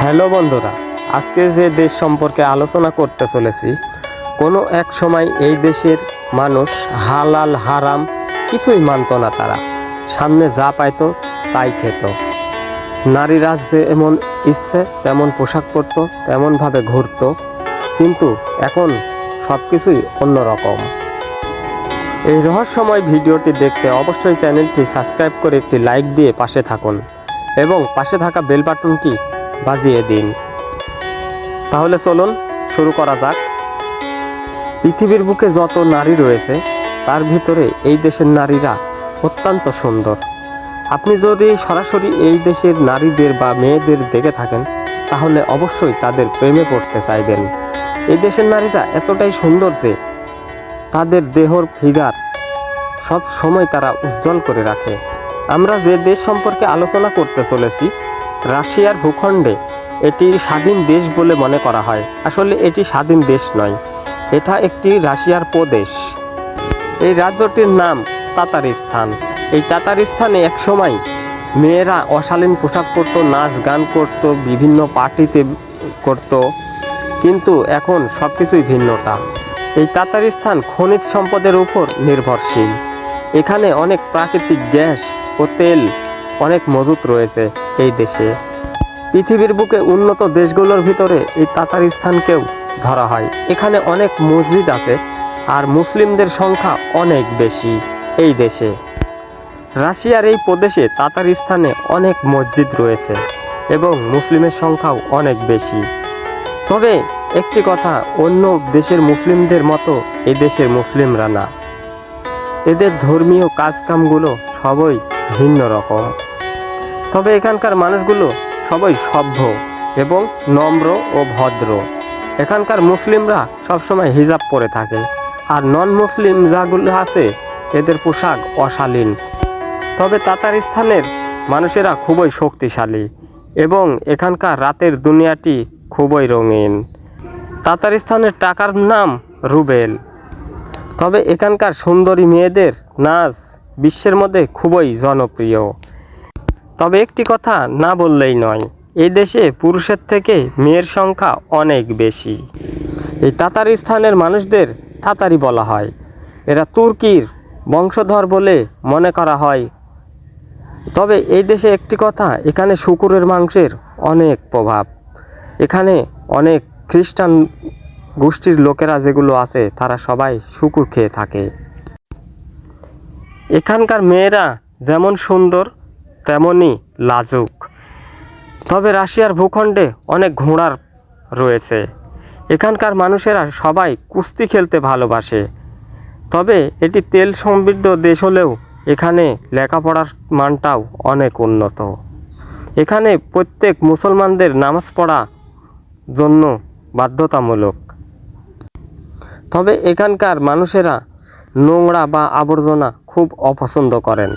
Hello বন্ধুরা, আজকে যে দেশ সম্পর্কে আলোচনা করতে চলেছি, কোনো এক সময় এই দেশের মানুষ হালাল, হারাম কিছুই মানত না তারা। সামনে যা পাইতো তাই খেত। নারীরা যেমন ইচ্ছে, তেমন পোশাক পরতো, তেমনভাবে ঘুরতো, কিন্তু এখন সব কিছুই অন্যরকম। এই রহস্যময় ভিডিওটি দেখতে অবশ্যই চ্যানেলটি সাবস্ক্রাইব করে একটি লাইক দিয়ে পাশে থাকুন। এবং পাশে থাকা বেল বাটনটি বাজিয়ে দিন। তাহলে চলুন শুরু করা যাক। পৃথিবীর বুকে যত নারী রয়েছে, তার ভিতরে এই দেশের নারীরা অত্যন্ত সুন্দর। আপনি যদি সরাসরি এই দেশের নারীদের বা মেয়েদের দেখে থাকেন, তাহলে অবশ্যই তাদের প্রেমে পড়তে চাইবেন। এই দেশের নারীরা এতটাই সুন্দর যে তাদের দেহর ফিগার সব সময় তারা উজ্জ্বল করে রাখে। আমরা যে দেশ সম্পর্কে আলোচনা করতে চলেছি, রাশিয়ার ভূখণ্ডে, এটি স্বাধীন দেশ বলে মনে করা হয়। আসলে এটি স্বাধীন দেশ নয়, এটা একটি রাশিয়ার প্রদেশ। এই রাজ্যটির নাম তাতারিস্তান এই তাতারিস্তানে এক সময় মেয়েরা অশালীন পোশাক পরতো, নাচ গান করতো, বিভিন্ন পার্টিতে করতো, কিন্তু এখন সব কিছুই ভিন্নটা এই তাতারিস্তান খনিজ সম্পদের উপর নির্ভরশীল। এখানে অনেক প্রাকৃতিক গ্যাস ও তেল অনেক মজুত রয়েছে এই দেশে। পৃথিবীর বুকে উন্নত দেশগুলোর ভিতরে এই তাতার স্থানকেও ধরা হয়। এখানে অনেক মসজিদ আছে আর মুসলিমদের সংখ্যা অনেক বেশি এই দেশে। রাশিয়ার এই প্রদেশে তাতার স্থানে অনেক মসজিদ রয়েছে এবং মুসলিমের সংখ্যাও অনেক বেশি। তবে একটি কথা, অন্য দেশের মুসলিমদের মতো এ দেশের মুসলিমরা না। এদের ধর্মীয় কাজকামগুলো সবই ভিন্ন রকম। তবে এখানকার মানুষগুলো সবাই সভ্য এবং নম্র ও ভদ্র। এখানকার মুসলিমরা সবসময় হিজাব পরে থাকে। আর নন মুসলিম যাগুলো আছে, এদের পোশাক অশালীন। তবে তাতারিস্তানের মানুষেরা খুবই শক্তিশালী এবং এখানকার রাতের দুনিয়াটি খুবই রঙিন। তাতারিস্তানের টাকার নাম রুবেল। তবে এখানকার সুন্দরী মেয়েদের নাচ বিশ্বের মধ্যে খুবই জনপ্রিয়। তবে একটি কথা না বললেই নয় এই দেশে পুরুষের থেকে মেয়ের সংখ্যা অনেক বেশি। এই তাতারিস্তানের মানুষদের তাতারি বলা হয়। এরা তুর্কির বংশধর বলে মনে করা হয়। তবে এই দেশে একটি কথা, এখানে শুকুরের মাংসের অনেক প্রভাব। এখানে অনেক খ্রিস্টান গোষ্ঠীর লোকেরা যেগুলো আছে, তারা সবাই শুকুর খেয়ে থাকে। এখানকার মেয়েরা যেমন সুন্দর, তেমনই লাজুক। তবে রাশিয়ার ভূখণ্ডে অনেক ঘোড়ার রয়েছে। এখানকার মানুষেরা সবাই কুস্তি খেলতে ভালোবাসে। তবে এটি তেল সমৃদ্ধ দেশ হলেও এখানে লেখাপড়ার মানটাও অনেক উন্নত। এখানে প্রত্যেক মুসলমানদের নামাজ পড়া জন্য বাধ্যতামূলক। তবে এখানকার মানুষেরা নোংরা বা আবর্জনা খুব অপছন্দ করেন।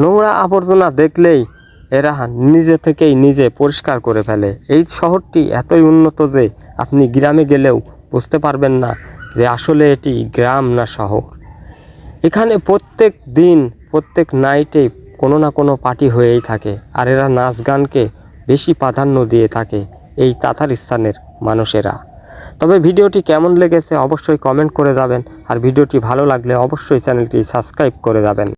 নোংরা আবর্জনা দেখলেই এরা নিজে থেকেই নিজে পরিষ্কার করে ফেলে। এই শহরটি এতই উন্নত যে আপনি গ্রামে গেলেও বুঝতে পারবেন না যে আসলে এটি গ্রাম না শহর। এখানে প্রত্যেক দিন, প্রত্যেক নাইটে কোনো না কোনো পার্টি হয়েই থাকে আর এরা নাচ গানকে বেশি প্রাধান্য দিয়ে থাকে। এই তাতারিস্তানের মানুষেরা। তবে ভিডিওটি কেমন লেগেছে অবশ্যই কমেন্ট করে যাবেন। আর ভিডিওটি ভালো লাগলে অবশ্যই চ্যানেলটি সাবস্ক্রাইব করে যাবেন।